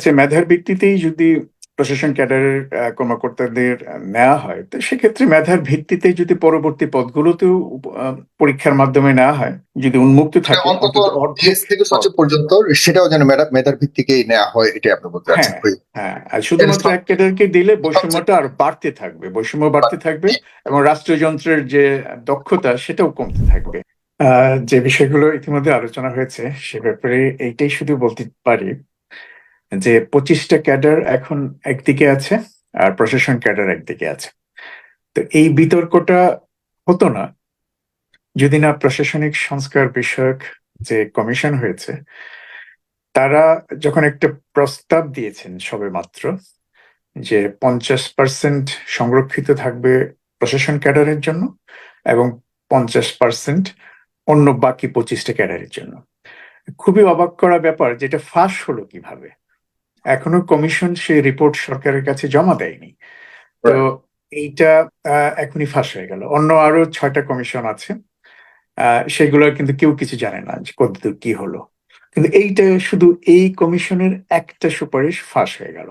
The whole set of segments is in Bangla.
সে মেধার ভিত্তিতেই যদি প্রশাসন ক্যাডারের কর্মকর্তাদের নেওয়া হয় তো সেক্ষেত্রে মেধার ভিত্তিতে যদি পরবর্তী পদগুলোতেও পরীক্ষার মাধ্যমে নেওয়া হয় যদি উন্মুক্ত থাকে পর্যন্ত সেটাও যেন মেধা- মেধার ভিত্তিকেই নেওয়া হয় এটা আপনি বলতে চাচ্ছেন হ্যাঁ। আর শুধুমাত্র এক ক্যাডারকে দিলে বৈষম্যটা আর বাড়তে থাকবে বৈষম্য বাড়তে থাকবে এবং রাষ্ট্রযন্ত্রের যে দক্ষতা সেটাও কমতে থাকবে। আহ, যে বিষয়গুলো ইতিমধ্যে আলোচনা হয়েছে সে ব্যাপারে এইটাই শুধু বলতে পারি। যে পঁচিশটা ক্যাডার এখন একদিকে আছে আর প্রশাসন ক্যাডার একদিকে আছে। তো এই বিতর্কটা হতো না যদি না প্রশাসনিক সংস্কার বিষয়ক যে কমিশন হয়েছে, তারা যখন একটা প্রস্তাব দিয়েছেন সবে মাত্র যে পঞ্চাশ পার্সেন্ট সংরক্ষিত থাকবে প্রশাসন ক্যাডারের জন্য এবং পঞ্চাশ পার্সেন্ট অন্য বাকি পঁচিশটা ক্যাডারের জন্য। খুবই অবাক করা ব্যাপার যেটা ফাঁস হলো কীভাবে। এখনও কমিশন সেই রিপোর্ট সরকারের কাছে জমা দেয়নি। তো এইটা এখনই ফাঁস হয়ে গেল। অন্য আরও ছয়টা কমিশন আছে। সেগুলো কিন্তু কেউ কিছু জানে না যে কতদূর কি হলো। কিন্তু এইটা শুধু এই কমিশনের একটা সুপারিশ ফাঁস হয়ে গেল।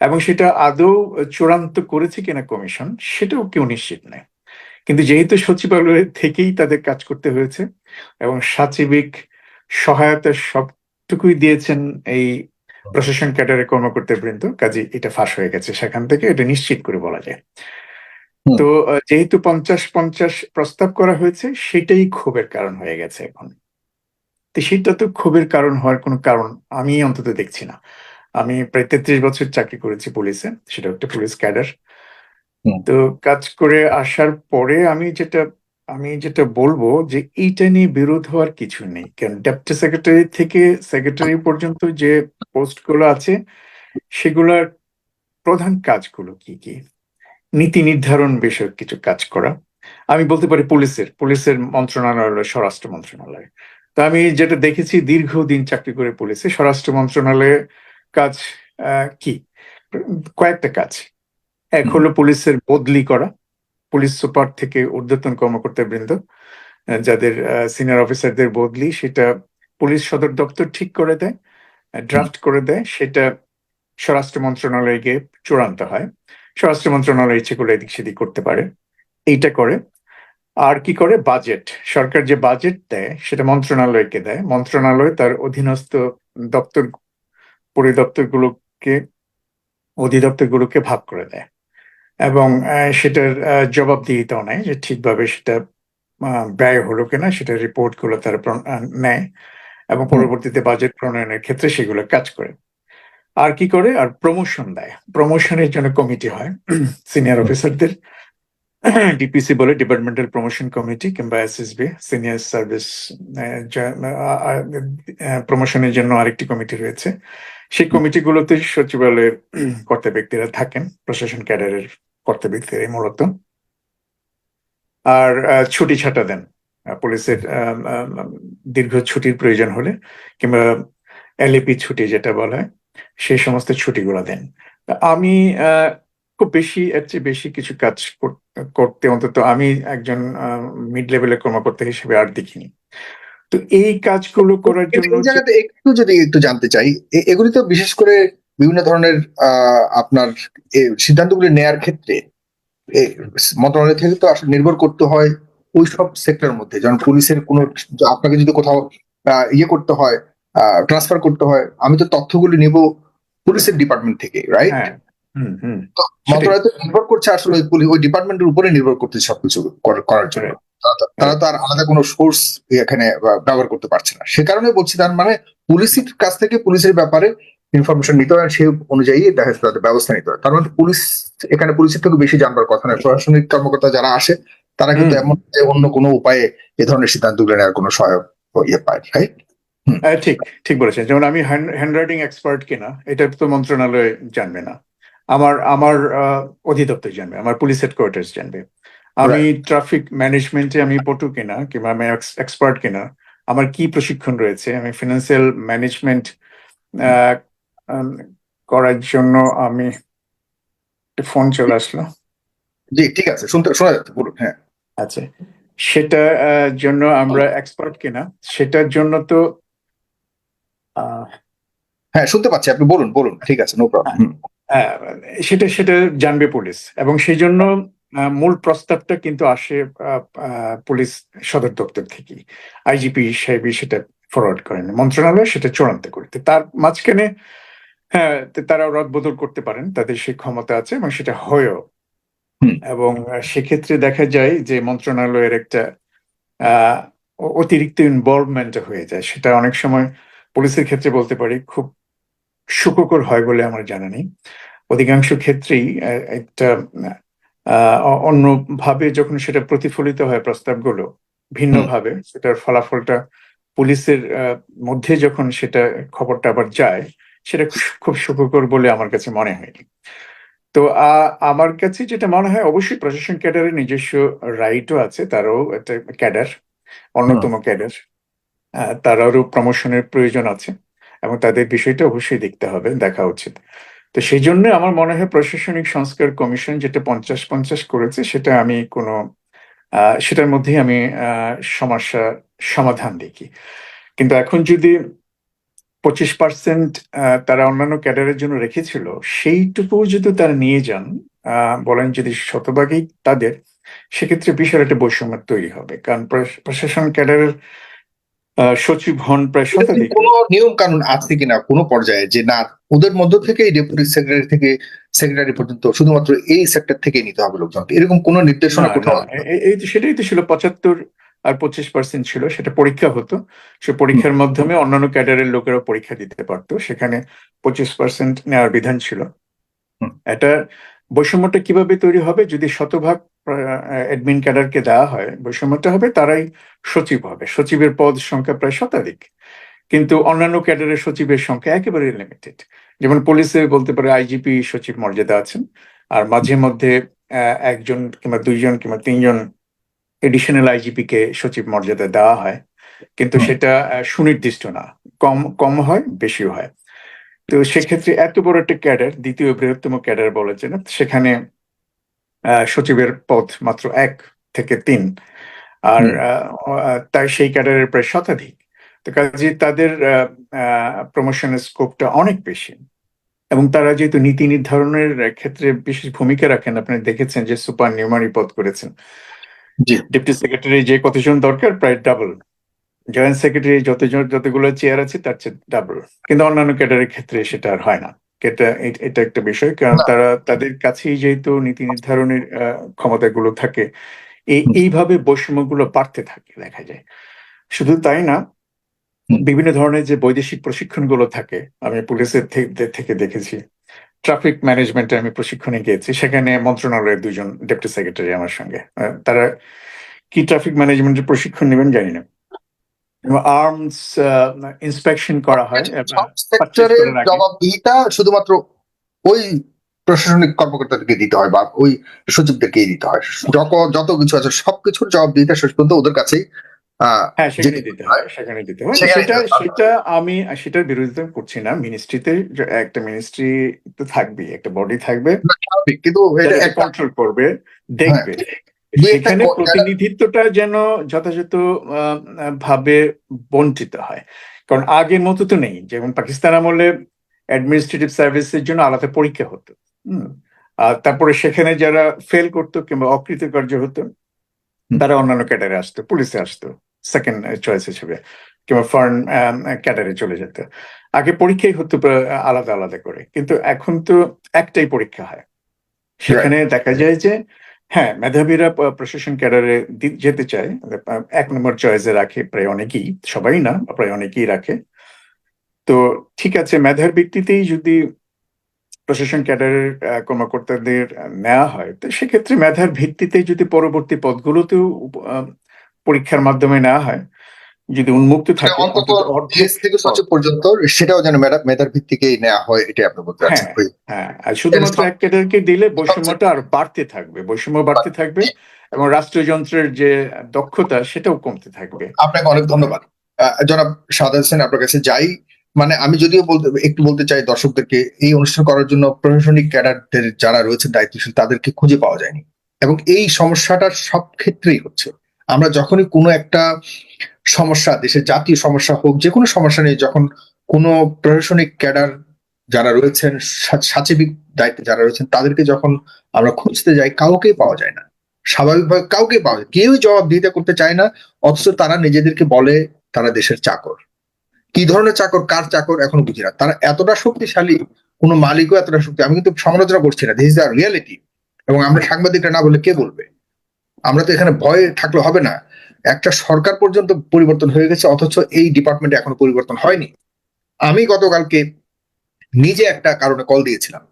এবং সেটা আদৌ চূড়ান্ত করেছে কিনা কমিশন সেটাও কেউ নিশ্চিত নেই। কিন্তু যেহেতু সচিবালয় থেকেই তাদের কাজ করতে হয়েছে এবং সাচিবিক সহায়তা সবটুকুই দিয়েছেন এই প্রশাসন ক্যাডারের কর্মকর্তা বৃন্দ কাজে এটা ফাঁস হয়ে গেছে সেখান থেকে এটা নিশ্চিত করে বলা যায়। তো যেহেতু পঞ্চাশ পঞ্চাশ প্রস্তাব করা হয়েছে সেটাই ক্ষোভের কারণ হয়ে গেছে এখন। তো সেটা তো ক্ষোভের কারণ হওয়ার কোনো কারণ আমি অন্তত দেখছি না। আমি প্রায় তেত্রিশ বছর চাকরি করেছি পুলিশে সেটা একটা পুলিশ ক্যাডার। তো কাজ করে আসার পরে আমি যেটা আমি যেটা বলব যে এইটা নিয়ে বিরোধ হওয়ার কিছু নেই। কারণ ডেপুটি সেক্রেটারি থেকে সেক্রেটারি পর্যন্ত যে পোস্টগুলো আছে সেগুলোর প্রধান কাজগুলো কি কি? নীতি নির্ধারণ বিষয়ক কিছু কাজ করা। আমি বলতে পারি পুলিশের পুলিশের মন্ত্রণালয় হলো স্বরাষ্ট্র মন্ত্রণালয়। তো আমি যেটা দেখেছি দীর্ঘদিন চাকরি করে পুলিশে স্বরাষ্ট্র মন্ত্রণালয়ের কাজ আহ, কি? কয়েকটা কাজ। এক হলো পুলিশের বদলি করা পুলিশ সুপার থেকে ঊর্ধ্বতন কর্মকর্তা বৃন্দ যাদের সিনিয়র অফিসারদের বদলি সেটা পুলিশ সদর দপ্তর ঠিক করে দেয় ড্রাফট করে দেয়, সেটা স্বরাষ্ট্র মন্ত্রণালয়ে গিয়ে চূড়ান্ত হয়। স্বরাষ্ট্র মন্ত্রণালয় ইচ্ছে করলে এদিক সেদিক করতে পারে। এইটা করে। আর কি করে? বাজেট। সরকার যে বাজেট দেয় সেটা মন্ত্রণালয়কে দেয়। মন্ত্রণালয় তার অধীনস্থ দপ্তর, পরিদপ্তরগুলোকে, অধিদপ্তরগুলোকে ভাগ করে দেয়। এবং সেটার আহ, জবাবদিহিতাও নেয় যে ঠিকভাবে সেটা ব্যয় হলো কিনা সেটা রিপোর্টগুলো তারা নেয় এবং পরবর্তীতে বাজেট প্রণয়নের ক্ষেত্রে সেগুলো কাজ করে। আর কি করে? আর প্রমোশন দেয়। প্রমোশনের জন্য কমিটি হয় সিনিয়র অফিসারদের। ডিপিসি বলে ডিপার্টমেন্টাল প্রমোশন কমিটি কিংবা এসএসবি সিনিয়র সার্ভিস প্রমোশনের জন্য আরেকটি কমিটি রয়েছে। সেই কমিটিগুলোতে সচিবালয়ের কর্তা ব্যক্তিরা থাকেন প্রশাসন ক্যাডারের কর্তা ব্যক্তিরাই মূলত। আর ছুটি ছাটা দেন। পুলিশের দীর্ঘ ছুটির প্রয়োজন হলে কিংবা এলএপি ছুটি যেটা বলা হয় সেই সমস্ত ছুটিগুলো দেন। আমি আহ, খুব বেশি এর চেয়ে বেশি কিছু কাজ কর- করতে অন্তত আমি একজন মিড লেভেলের কর্মকর্তা হিসেবে আর দেখিনি। তো এই কাজগুলো করার জন্য একটু যদি একটু জানতে চাই এগুলি তো বিশেষ করে বিভিন্ন ধরনের আহ, আপনার সিদ্ধান্তগুলি নেয়ার ক্ষেত্রে মন্ত্রণালয় থেকে তো আসলে নির্ভর করতে হয় ওই সব সেক্টরের মধ্যে। যেমন পুলিশের কোনো আপনাকে যদি কোথাও ইয়ে করতে হয় ট্রান্সফার করতে হয় আমি তো তথ্যগুলি নেব পুলিশের ডিপার্টমেন্ট থেকে রাইট হ্যাঁ হুম হুম। মন্ত্রণালয় তো নির্ভর করছে আসলে ওই ওই ডিপার্টমেন্টের উপরে নির্ভর করতে সবকিছু করার জন্য। তারা- তারা তো আর আলাদা কোনো সোর্স এখানে ব্যবহার করতে পারছে না। সে কারণে বলছি তার মানে পুলিশের কাছ থেকে পুলিশের ব্যাপারে ইনফরমেশন নিতে হয় সেই অনুযায়ী দেখা যাচ্ছে তাদের ব্যবস্থা নিতে হয়। তার মানে পুলিশ এখানে পুলিশের থেকে বেশি জানবার কথা নয়। প্রশাসনিক কর্মকর্তা যারা আসে তারা কিন্তু এমন যে অন্য কোনো উপায়ে এ ধরনের সিদ্ধান্ত সিদ্ধান্তগুলো নেওয়ার কোনো সহায়ক ইয়ে পায় রাইট হ্যাঁ, ঠিক ঠিক বলেছেন। যেমন আমি হ্যান্ড রাইটিং এক্সপার্ট কিনা এটা তো মন্ত্রণালয় জানবে না। আমার আমার অধিদপ্তর জানবে আমার পুলিশ হেডকোয়ার্টার্স জানবে। আমি ট্রাফিক ম্যানেজমেন্টে আমি পটু কিনা কিংবা আমি এক্সপার্ট কিনা আমার কি প্রশিক্ষণ রয়েছে আমি ফিনান্সিয়াল ম্যানেজমেন্ট করার জন্য আমি ফোন চলে আসলো। জি ঠিক আছে শুনতে শোনা যাচ্ছে বলুন হ্যাঁ। আচ্ছা সেটা জন্য আমরা এক্সপার্ট কিনা সেটার জন্য তো হ্যাঁ শুনতে পাচ্ছি আপনি বলুন বলুন ঠিক আছে নো প্রবলেম হ্যাঁ, সেটা সেটা জানবে পুলিশ এবং সেই জন্য মূল প্রস্তাবটা কিন্তু আসে পুলিশ সদর দপ্তর থেকে। আইজিপি সাহেবই সেটা ফরওয়ার্ড করেন মন্ত্রণালয় সেটা চূড়ান্ত করতে তার মাঝখানে হ্যাঁ তে- রদ বদল করতে পারেন তাদের সেই ক্ষমতা আছে এবং সেটা হয়েও। এবং সেক্ষেত্রে দেখা যায় যে মন্ত্রণালয়ের একটা অতিরিক্ত ইনভলভমেন্ট হয়ে যায়। সেটা অনেক সময় পুলিশের ক্ষেত্রে বলতে পারি খুব সুখকর হয় বলে আমার জানা নেই। অধিকাংশ ক্ষেত্রেই একটা অন্যভাবে যখন সেটা প্রতিফলিত হয় প্রস্তাবগুলো ভিন্নভাবে সেটার ফলাফলটা পুলিশের মধ্যে যখন সেটা খবরটা আবার যায় সেটা খুব- সুখকর বলে আমার কাছে মনে হয়নি। তো আমার কাছে যেটা মনে হয় অবশ্যই প্রশাসন ক্যাডারের নিজস্ব রাইটও আছে তারও একটা ক্যাডার অন্যতম ক্যাডার। আহ, তারারও প্রমোশনের প্রয়োজন আছে এবং তাদের বিষয়টা অবশ্যই দেখতে হবে দেখা উচিত। তো সেই জন্য আমার মনে হয় প্রশাসনিক সংস্কার কমিশন যেটা পঞ্চাশ পঞ্চাশ করেছে সেটা আমি কোনো আহ, সেটার মধ্যেই আমি আহ, সমস্যা সমাধান দেখি। কিন্তু এখন যদি পঁচিশ পার্সেন্ট তারা অন্যান্য ক্যাডারের জন্য রেখেছিল সেইটুকু যদি তারা নিয়ে যান বলেন যদি শতভাগই তাদের সেক্ষেত্রে বিশাল একটা বৈষম্য তৈরি হবে। কারণ প্রশাসন ক্যাডারের সচিব হন প্রায় শতাধিক। কোনো নিয়ম কানুন আছে কিনা কোনো পর্যায়ে যে না ওদের মধ্য থেকে ডেপুটি সেক্রেটারি থেকে সেক্রেটারি পর্যন্ত শুধুমাত্র এই সেক্টর থেকে নিতে হবে লোকজন এরকম কোনো নির্দেশনা কোথাও এই সেটাই তো ছিল পঁচাত্তর আর পঁচিশ পার্সেন্ট ছিল সেটা পরীক্ষা হতো। সে পরীক্ষার মাধ্যমে অন্যান্য ক্যাডারের লোকেরা পরীক্ষা দিতে পারতো। সেখানে পঁচিশ পার্সেন্ট নেওয়ার বিধান ছিল। এটা বৈষম্যটা কীভাবে তৈরি হবে? যদি শতভাগ অ্যাডমিন ক্যাডারকে দেওয়া হয় বৈষম্যটা হবে তারাই সচিব হবে। সচিবের পদ সংখ্যা প্রায় শতাধিক। কিন্তু অন্যান্য ক্যাডারের সচিবের সংখ্যা একেবারে লিমিটেড যেমন পুলিশে বলতে পারে আইজিপি সচিব মর্যাদা আছেন। আর মাঝে মধ্যে একজন কিংবা দুইজন কিংবা তিনজন এডিশনাল আইজিপি কে সচিব মর্যাদা দেওয়া হয়। কিন্তু সেটা সুনির্দিষ্ট না। কম কম হয় বেশিও হয়। তো সেক্ষেত্রে এত বড় একটা ক্যাডার দ্বিতীয় বৃহত্তম ক্যাডার বলা যায় না সেখানে সচিবের পদ মাত্র এক থেকে তিন। আর তাই সেই ক্যাডারের প্রায় শতাধিক। তো কাজে তাদের প্রমোশনের স্কোপটা অনেক বেশি। এবং তারা যেহেতু নীতি নির্ধারণের ক্ষেত্রে বিশেষ ভূমিকা রাখেন আপনি দেখেছেন যে সুপার নিউমারি পদ করেছেন। ডেপুটি সেক্রেটারি যে কতজন দরকার প্রায় ডাবল জয়েন্ট সেক্রেটারি যতজন যতগুলো চেয়ার আছে তার চেয়ে ডাবল কিন্তু অন্যান্য ক্যাডারের ক্ষেত্রে সেটা আর হয় না। এটা এটা একটা বিষয়। কারণ তারা তাদের কাছেই যেহেতু নীতি নির্ধারণের ক্ষমতাগুলো থাকে। এইভাবে বৈষম্যগুলো বাড়তে থাকে দেখা যায়। শুধু তাই না বিভিন্ন ধরনের যে বৈদেশিক প্রশিক্ষণগুলো থাকে আমি পুলিশের থেকে দেখেছি। ট্রাফিক ম্যানেজমেন্টে আমি প্রশিক্ষণে গিয়েছি। সেখানে মন্ত্রণালয়ের দুজন ডেপুটি সেক্রেটারি আমার সঙ্গে। তারা কি ট্রাফিক ম্যানেজমেন্টের প্রশিক্ষণ নেবেন জানি না। আর্মস ইন্সপেকশন করা হয়। সেক্টরের জবাবদিহিতা শুধুমাত্র ওই প্রশাসনিক কর্মকর্তাদেরকে দিতে হয় বা ওই সচিবদেরকেই দিতে হয়। যত যত কিছু আছে সবকিছুর জবাবদিহিতা শেষ পর্যন্ত ওদের কাছেই। হ্যাঁ সেখানে দিতে হয় সেখানে দিতে হয় সেখানে সেটা দিতে হয়। সেটা আমি সেটার বিরোধিতা করছি না। মিনিস্ট্রিতে একটা মিনিস্ট্রি তো থাকবেই একটা বডি থাকবে। কিন্তু হ্যাঁ। কন্ট্রোল করবে দেখবে। সেখানে প্রতিনিধিত্বটা যেন যথাযথ ভাবে বঞ্চিত হয়। কারণ আগের মতো তো নেই। যেমন পাকিস্তান আমলে অ্যাডমিনিস্ট্রেটিভ সার্ভিসের জন্য আলাদা পরীক্ষা হতো। হুম আর তারপরে সেখানে যারা ফেল করতো কিংবা অকৃতকার্য হতো তারা অন্যান্য ক্যাডারে আসতো পুলিশে আসতো। সেকেন্ড চয়েস হিসেবে কিংবা ফরেন ক্যাডারে চলে যেত। আগে পরীক্ষাই হতো আলাদা আলাদা করে কিন্তু এখন তো একটাই পরীক্ষা হয়। সেখানে দেখা যায় যে হ্যাঁ মেধাবীরা প্রশাসন ক্যাডারে যেতে চায় এক নম্বর চয়েসে রাখে প্রায় অনেকেই সবাই না প্রায় অনেকেই রাখে। তো ঠিক আছে মেধার ভিত্তিতেই যদি প্রশাসন ক্যাডারের কর্মকর্তাদের নেওয়া হয় তো সেক্ষেত্রে মেধার ভিত্তিতে যদি পরবর্তী পদগুলোতেও পরীক্ষার মাধ্যমে নেওয়া হয়। যদি উন্মুক্ত থাকে অন্তত থেকে সচিব পর্যন্ত সেটাও যেন মেধার ভিত্তিকেই নেওয়া হয় এটাই আপনি বলতে চাচ্ছেন হ্যাঁ। আর শুধুমাত্র এক ক্যাডারকে দিলে বৈষম্যটা আর বাড়তে থাকবে বৈষম্য বাড়তে থাকবে এবং রাষ্ট্রযন্ত্রের যে দক্ষতা সেটাও কমতে থাকবে। আপনাকে অনেক ধন্যবাদ। জনাব সাদা হোসেন আপনার কাছে যাই। মানে আমি যদিও বলতে একটু বলতে চাই দর্শকদেরকে এই অনুষ্ঠান করার জন্য প্রশাসনিক ক্যাডারদের যারা রয়েছে দায়িত্বশীল তাদেরকে খুঁজে পাওয়া যায়নি। এবং এই সমস্যাটা সব ক্ষেত্রেই হচ্ছে। আমরা যখনই কোনো একটা সমস্যা, দেশের জাতীয় সমস্যা হোক, যে কোনো সমস্যা নিয়ে যখন কোনো প্রশাসনিক ক্যাডার যারা রয়েছেন সাচিবিক দায়িত্বে যারা রয়েছেন, তাদেরকে যখন আমরা খুঁজতে যাই, কাউকেই পাওয়া যায় না। স্বাভাবিকভাবে কাউকে পাওয়া যায় কেউই জবাবদিহিতা করতে চায় না, অথচ তারা নিজেদেরকে বলে তারা দেশের চাকর। কি ধরনের চাকর, কার চাকর, এখনও বুঝি না। তারা এতটা শক্তিশালী, কোনো মালিকও এতটা শক্তি, আমি কিন্তু সমালোচনা করছি না দিস ইজ দ্য রিয়ালিটি এবং আমরা সাংবাদিকরা না বলে কে বলবে? আমরা তো এখানে ভয় থাকলে হবে না। একটা সরকার পর্যন্ত পরিবর্তন হয়ে গেছে, অথচ এই ডিপার্টমেন্টে এখনও পরিবর্তন হয়নি। আমি গতকালকে নিজে একটা কারণে কল দিয়েছিলাম।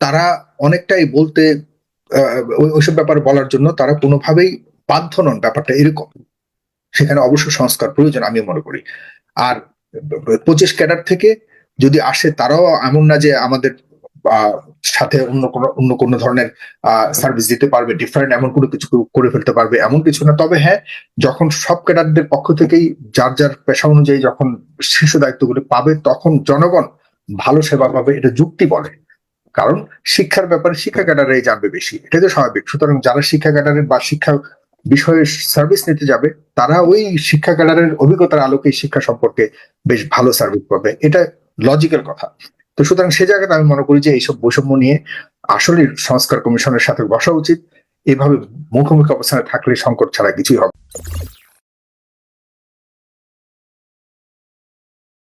তারা অনেকটাই বলতে ওইসব ব্যাপারে বলার জন্য তারা কোনোভাবেই বাধ্য নন ব্যাপারটা এরকম। সেখানে অবশ্য সংস্কার প্রয়োজন আমি মনে করি। আর পঁচিশ ক্যাডার থেকে যদি আসে তারাও এমন না যে আমাদের সাথে অন্য কোনো অন্য কোনো ধরনের সার্ভিস দিতে পারবে ডিফারেন্ট এমন কোনো কিছু করে ফেলতে পারবে, এমন কিছু না। তবে হ্যাঁ যখন সব ক্যাডারদের পক্ষ থেকেই যার যার পেশা অনুযায়ী যখন শীর্ষ দায়িত্বগুলো পাবে, তখন জনগণ ভালো সেবা পাবে, এটা যুক্তি বলে। কারণ শিক্ষার ব্যাপারে শিক্ষা ক্যাডারাই জানবে বেশি, এটাই তো স্বাভাবিক। সুতরাং যারা শিক্ষা ক্যাডারের বা শিক্ষা বিষয়ে সার্ভিস নিতে যাবে, তারা ওই শিক্ষা ক্যাডারের অভিজ্ঞতার আলোকে শিক্ষা সম্পর্কে বেশ ভালো সার্ভিস পাবে। এটা লজিক্যাল কথা। তো সুতরাং সে জায়গাতে আমি মনে করি যে এইসব বৈষম্য নিয়ে আসলে সংস্কার কমিশনের সাথে বসা উচিত এভাবে মুখোমুখি অবস্থানে থাকলে সংকট ছাড়া কিছুই হবে।